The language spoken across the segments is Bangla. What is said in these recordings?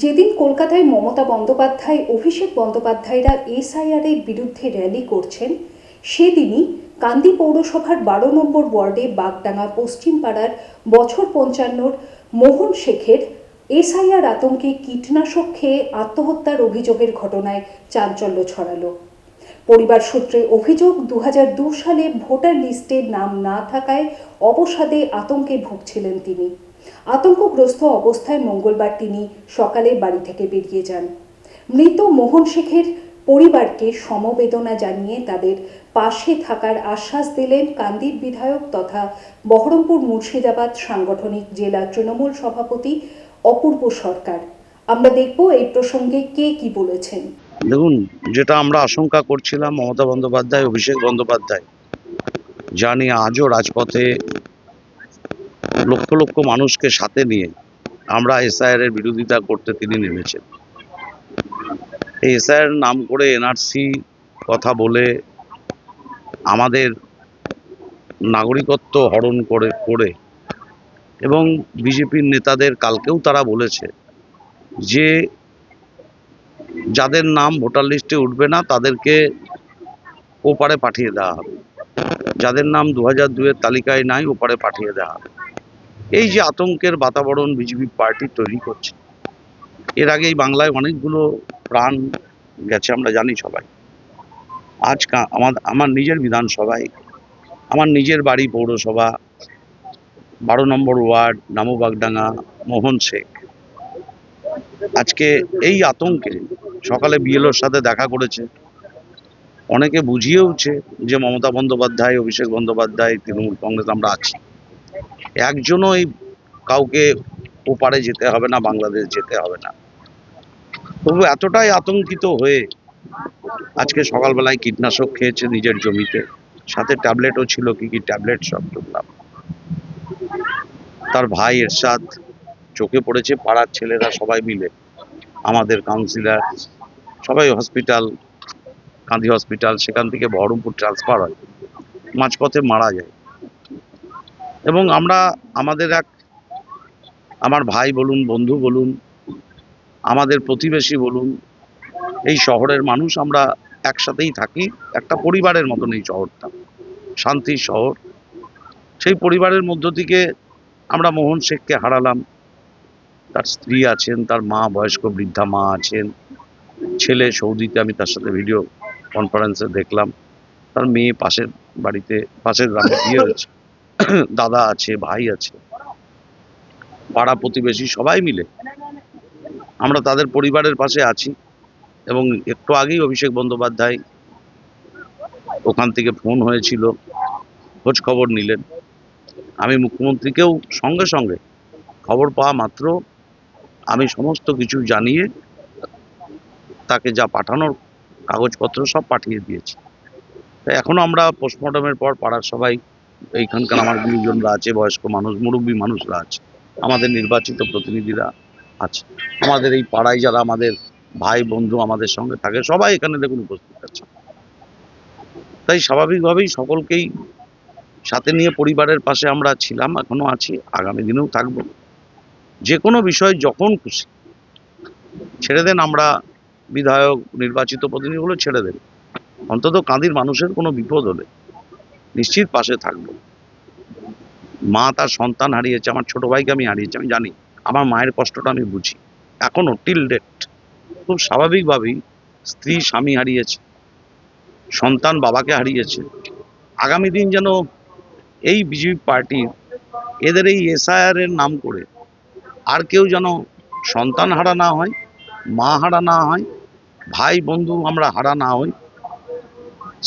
যেদিন কলকাতায় মমতা বন্দ্যোপাধ্যায়, অভিষেক বন্দ্যোপাধ্যায়রা এসআইআর এর বিরুদ্ধে র্যালি করছেন, সেদিনই কান্দি পৌরসভার বারো নম্বর ওয়ার্ডে বাগডাঙ্গা পশ্চিম পাড়ার বছর পঞ্চান্নর মোহন শেখের এসআইআর আতঙ্কে কীটনাশক খেয়ে আত্মহত্যার অভিযোগের ঘটনায় চাঞ্চল্য ছড়ালো। পরিবার সূত্রে অভিযোগ দু সালে ভোটার লিস্টে নাম না থাকায় অবসাদে আতঙ্কে ভুগছিলেন তিনি। আতঙ্কগ্রস্ত অবস্থায় মঙ্গলবার তিনি সকালে বাড়ি থেকে বেরিয়ে যান। মৃত মোহন শেখের পরিবারকে সমবেদনা জানিয়ে তাদের পাশে থাকার আশ্বাস দিলেন কান্দির বিধায়ক তথা বহরমপুর মুর্শিদাবাদ সাংগঠনিক জেলা তৃণমূল সভাপতি অপূর্ব সরকার। আমরা দেখব এই প্রসঙ্গে কে কি বলেছেন। দেখুন, যেটা আমরা আশঙ্কা করছিলাম মমতা বন্দ্যোপাধ্যায়, অভিষেক বন্দ্যোপাধ্যায়। নিয়ে আজও রাজপথে লক্ষ লক্ষ মানুষকে সাথে নিয়ে আমরা এসআইআর এর বিরোধিতা করতে তিনি নেমেছেন। এই এসআইআর নাম করে এনআরসি কথা বলে আমাদের নাগরিকত্ব হরণ করে করে এবং বিজেপির নেতাদের কালকেও তারা বলেছে যে যাদের নাম ভোটার লিস্টে উঠবে না তাদেরকে ওপারে পাঠিয়ে দেওয়া হবে। যাদের নাম দু হাজার তালিকায় নাই ওপারে পাঠিয়ে দেওয়া হবে। এই যে আতঙ্কের বাতাবরণ বিজেপি পার্টি তৈরি করছে, এর আগে এই বাংলায় অনেকগুলো প্রাণ গেছে, আমরা জানি সবাই। আজ আমার আমার নিজের বিধানসভায়, আমার নিজের বাড়ি পৌরসভা, বারো নম্বর ওয়ার্ড নামুবাগডাঙ্গা মোহন শেখ। আজকে এই আতঙ্কে সকালে বিএলওর সাথে দেখা করেছে। অনেকে বুঝিয়েওছে যে মমতা বন্দ্যোপাধ্যায়, অভিষেক বন্দ্যোপাধ্যায়, তৃণমূল কংগ্রেস আমরা আছি। একজনও এই কাউকে ওপারে যেতে হবে না, বাংলাদেশ যেতে হবে না। তবু এতটাই আতঙ্কিত হয়ে আজকে সকালবেলায় কীটনাশক খেয়েছে নিজের জমিতে। সাথে ট্যাবলেটও ছিল, কি কি ট্যাবলেট সব শুনলাম তার ভাই এরশাদ চোখে পড়েছে, পাড়ার ছেলেরা সবাই মিলে। আমাদের কাউন্সিলর সবাই হসপিটাল কান্দি হসপিটাল সেখান থেকে বহরমপুর ট্রান্সফার হয়। মাঝপথে মারা যায়। এবং আমরা আমাদের এক, আমার ভাই বলুন, বন্ধু বলুন, আমাদের প্রতিবেশী বলুন, এই শহরের মানুষ আমরা একসাথেই থাকি, একটা পরিবারের মতন এই শহরটা, শান্তির শহর। সেই পরিবারের মধ্য থেকে আমরা মোহন শেখকে হারালাম। তার স্ত্রী আছেন, তার মা বয়স্ক বৃদ্ধা মা আছেন, ছেলে সৌদিতে আমি তার সাথে ভিডিও কনফারেন্সে দেখলাম। তার মেয়ে পাশের বাড়িতে, পাশের গ্রামে বিয়ে হয়েছে। দাদা আছে, ভাই আছে, পাড়া প্রতিবেশী সবাই মিলে আমরা তাদের পরিবারের পাশে আছি এবং একটু আগেই অভিষেক বন্দ্যোপাধ্যায় ওখান থেকে ফোন হয়েছিল, খোঁজ খবর নিলেন। আমি মুখ্যমন্ত্রীকেও সঙ্গে সঙ্গে খবর পাওয়া মাত্র আমি সমস্ত কিছু জানিয়ে তাকে যা পাঠানোর কাগজপত্র সব পাঠিয়ে দিয়েছি। তাই এখনও আমরা পোস্টমর্টমের পর পাড়ার সবাই এইখানকার আমার গুরুজনরা আছে, বয়স্ক মানুষ, মুরব্বী মানুষরা আছে, আমাদের নির্বাচিত প্রতিনিধিরা আছে। আমাদের এই পাড়ায় যারা আমাদের ভাই, বন্ধু আমাদের সঙ্গে থাকে, সবাই এখানে দেখুন উপস্থিত আছে। তাই স্বাভাবিকভাবেই সকলকেই সাথে নিয়ে পরিবারের পাশে আমরা ছিলাম, এখনও আছি, আগামী দিনেও থাকব। যে কোনো বিষয় যখন খুশি, ছেড়ে দেন আমরা বিধায়ক, নির্বাচিত প্রতিনিধিগুলো ছেড়ে দেন অন্তত কাঁদির মানুষের কোনো বিপদ হলে। নিশ্চিত পাশে থাকব। মা তার সন্তান হারিয়েছে, আমার ছোট ভাইকে আমি হারিয়েছি, আমি জানি। আমার মায়ের কষ্টটা আমি বুঝি। এখনও টিল ডেট খুব স্বাভাবিকভাবেই স্ত্রী, স্বামী হারিয়েছে, সন্তান বাবাকে হারিয়েছে। আগামী দিন যেন এই বিজেপি পার্টির এদের এই এসআইআর এর নাম করে আর কেউ যেন সন্তান হারা না হয়, মা হারা না হয়, ভাই, বন্ধু আমরা হারা না হই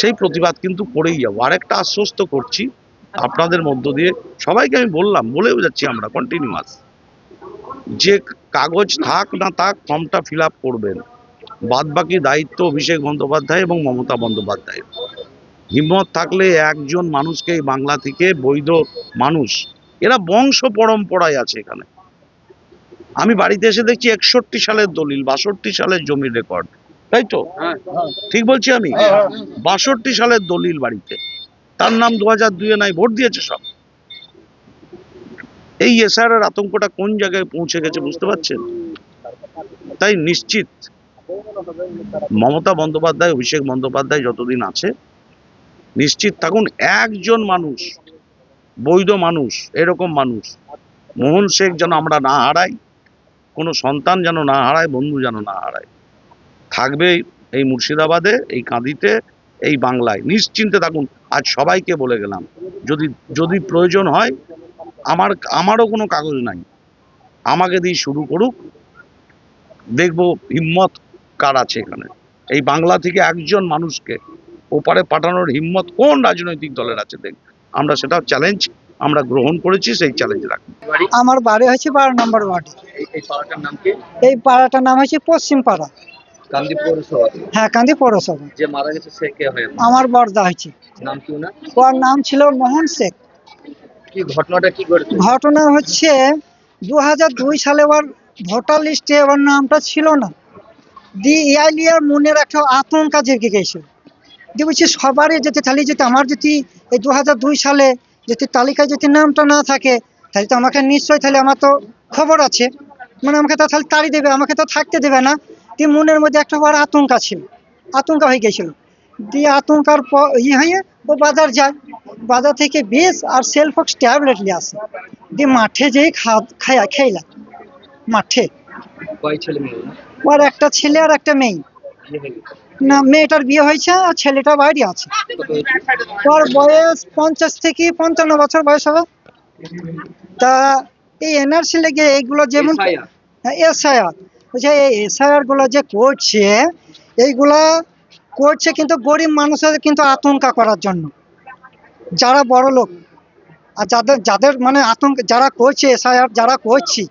সেই প্রতিবাদ কিন্তু করেই যাব। আরেকটা আশ্বস্ত করছি, আপনাদের মধ্য দিয়ে সবাইকে আমি বললাম, বলেও যাচ্ছি আমরা কন্টিনিউয়াস যে কাগজ থাক না থাক, ফর্মটা ফিল করবেন। বাদ বাকি দায়িত্ব অভিষেক বন্দ্যোপাধ্যায় এবং মমতা বন্দ্যোপাধ্যায়। হিম্মত থাকলে একজন মানুষকে এই বাংলা থেকে বৈধ মানুষ, এরা বংশ পরম্পরায় আছে এখানে। আমি বাড়িতে এসে দেখছি একষট্টি সালের দলিল, বাষট্টি সালের জমির রেকর্ড তাই তো? ঠিক বলছি আমি? বাষট্টি সালের দলিল বাড়িতে। তার নাম দু হাজার দুয়ে নাই ভোট দিয়েছে সব। এই এসআর এর আতঙ্কটা কোন জায়গায় পৌঁছে গেছে বুঝতে পারছেন? তাই নিশ্চিত মমতা বন্দ্যোপাধ্যায় অভিষেক বন্দ্যোপাধ্যায় যতদিন আছে নিশ্চিত থাকুন একজন মানুষ বৈধ মানুষ এরকম মানুষ মোহন শেখ যেন আমরা না হারাই কোনো সন্তান যেন না হারায় বন্ধু যেন না হারায়। থাকবে এই মুর্শিদাবাদে এই কাঁদিতে এই বাংলায়। নিশ্চিন্তে থাকুন আজ সবাইকে বলে গেলাম যদি যদি প্রয়োজন হয় আমার আমারও কোনো কাগজ নাই। আমাকে দিয়ে শুরু করুক। দেখব হিম্মত কার আছে এখানে। এই বাংলা থেকে একজন মানুষকে ওপারে পাঠানোর হিম্মত কোন রাজনৈতিক দলের আছে দেখ। আমরা সেটা চ্যালেঞ্জ আমরা গ্রহণ করেছি সেই চ্যালেঞ্জ রাখব। বাড়ি আমার বাড়ি হচ্ছে বারো নম্বর ওয়ার্ডে। এই- পাড়াটার নাম কি? এই পাড়াটার নাম হচ্ছে পশ্চিম পাড়া কান্দি পৌরসভা হ্যাঁ কান্দি পৌরসভা। যে মারা গেছে সে কে হয়? আমার বর্দা হয়েছে। নাম কি না ওর নাম ছিল মোহন শেখ। কি ঘটনাটা কি ঘটেছে? ঘটনা হচ্ছে দু হাজার দুই সালে ওর ভোটার লিস্টে ওর নামটা ছিল না। দি ইয়ালিয়ার মনের একটা আতঙ্কা জেগে গেছিল যে বলছি সবারই যেতে তাহলে যদি আমার যদি এই দু হাজার দুই সালে যদি তালিকায় যদি নামটা না থাকে তাহলে তো আমাকে নিশ্চয়ই তাহলে আমার তো খবর আছে। মানে আমাকে তো তাহলে তাড়ি দেবে আমাকে তো থাকতে দেবে না। দিয়ে মনের মধ্যে একটা বড় আতঙ্কা ছিল আতঙ্কা হয়ে গেছিল। দিয়ে আতঙ্কার প- ই হয়ে ও বাজার যায়। বাজার থেকে বিষ আর সেলফক্স ট্যাবলেট নিয়ে আসে। দিয়ে মাঠে যেই খাওয়া খেলা মাঠে। ওর একটা ছেলে আর একটা মেয়ে। হয়ে। না মেয়েটার বিয়ে হয়েছে আর ছেলেটা বাইরে আছে। ওর বয়স পঞ্চাশ থেকে পঞ্চান্ন বছর বয়স হবে। তা এই এনআরসি লেগে এইগুলো যেমন? এসআইআর। বলছে এই এসআইআরগুলো যে করছে, এইগুলা করছে কিন্তু গরিব মানুষের কিন্তু আতঙ্কা করার জন্য। যারা বড় লোক, আর যাদের যাদের মানে আতঙ্ক, যারা করছে এসআইআর, যারা করছি,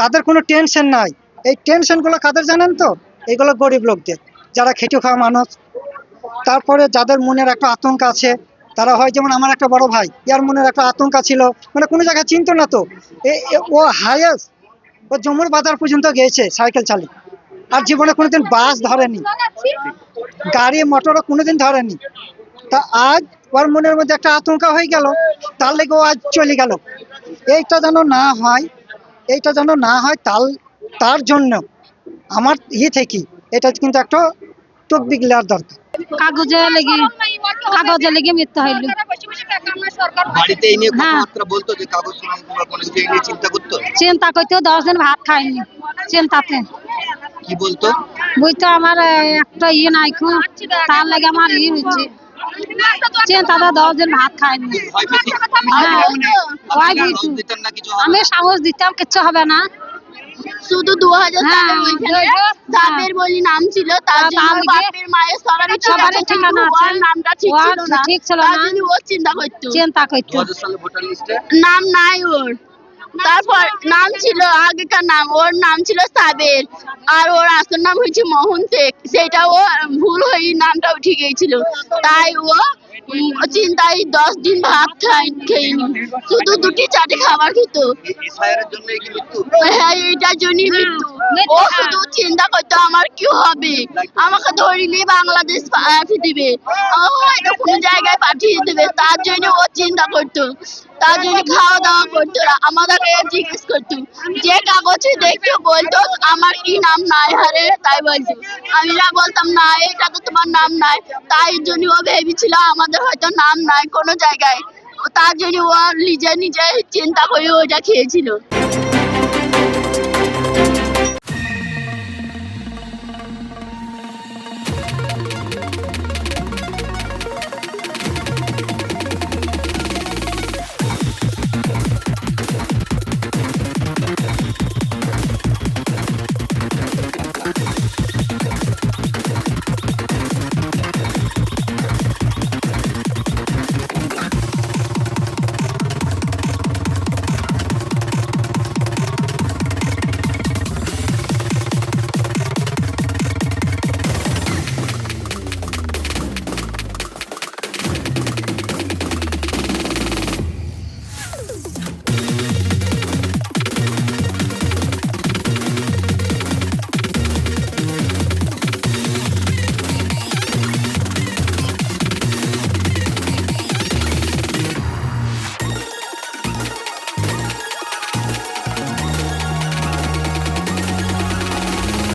তাদের কোনো টেনশন নাই। এই টেনশনগুলো কাদের জানেন তো? এগুলো গরিব লোকদের, যারা খেটে খাওয়া মানুষ। তারপরে যাদের মনের একটা আতঙ্ক আছে, তারা হয় যেমন আমার একটা বড় ভাই, ইয়ার মনের একটা আতঙ্ক ছিল মানে কোনো জায়গায় চিনতো না তো। ও হায়েস্ট ও জমুর বাজার পর্যন্ত গিয়েছে সাইকেল চালিয়ে। আর জীবনে কোনোদিন বাস ধরেনি। গাড়ি, মোটরও কোনোদিন ধরেনি। তা আজ ওর মনের মধ্যে একটা আতঙ্ক হয়ে গেল, তার লেগে ও আজ চলে গেল। এইটা যেন না হয়, এইটা যেন না হয় তার তার জন্য আমার ইয়ে থেকে, এটা কিন্তু একটা নেওয়ার দরকার কাগজে লেগে কাগজে লেগে মৃত্যু হইল। বাড়িতে এই নিয়ে হ্যাঁ। কথাবার্তা বলতো যে কাগজ কলম কোনো কিছু এই নিয়ে চিন্তা করতো? চিন্তা করতেও দশ দিন ভাত খাইনি চিন্তাতে। কি বলতো? বুঝতো আমার একটা ইয়ে নাই খুব তার লাগে আমার ইয়ে হচ্ছে চিন্তাতে দশ দিন ভাত খাইনি। হ্যাঁ কিছু? আমি সাহস দিতাম কিচ্ছু হবে না। শুধু দু হাজার হ্যাঁ, ওইখানে হ্যাঁ। বলি নাম ছিল তার জন্য বাপের মায়ের সবারই ঠিক সবারই আছে ঠিকানা কিন্তু আছে। ওর নামটা ঠিক ওর ছিল না ঠিক ছিল না। ও চিন্তা করতো চিন্তা করতো নাম নাই ওর তারপর নাম ছিল আগেকার নাম ওর নাম ছিল সাবের। আর ওর আসল নাম হয়েছে মোহন শেখ। সেটা ও ভুল হয়ে নামটা উঠে গিয়েছিল তাই ও চিন্তায় দশ দিন ভাত খাই খেয়নি শুধু দুটি চারটে খাবার খেত। হ্যাঁ এটার জন্যই মৃত্যু। ও শুধু চিন্তা করতো আমার কি হবে? আমাকে ধরিলে বাংলাদেশ পাঠিয়ে দিবে হয়তো কোনো জায়গায় পাঠিয়ে দেবে। তার জন্য ও চিন্তা করতো। তার জন্য খাওয়া দাওয়া করতো না। আমাদেরকে জিজ্ঞেস করতো, যে কাগজে দেখতো বলতো আমার কি নাম নাই হারে? তাই বলতো আমি না বলতাম, না, এটা তো তোমার নাম নাই। তাই জন্য ও ভেবেছিল আমাদের হয়তো নাম নাই কোনো জায়গায়। তার জন্য ও নিজে নিজে চিন্তা করে ওইটা খেয়েছিল।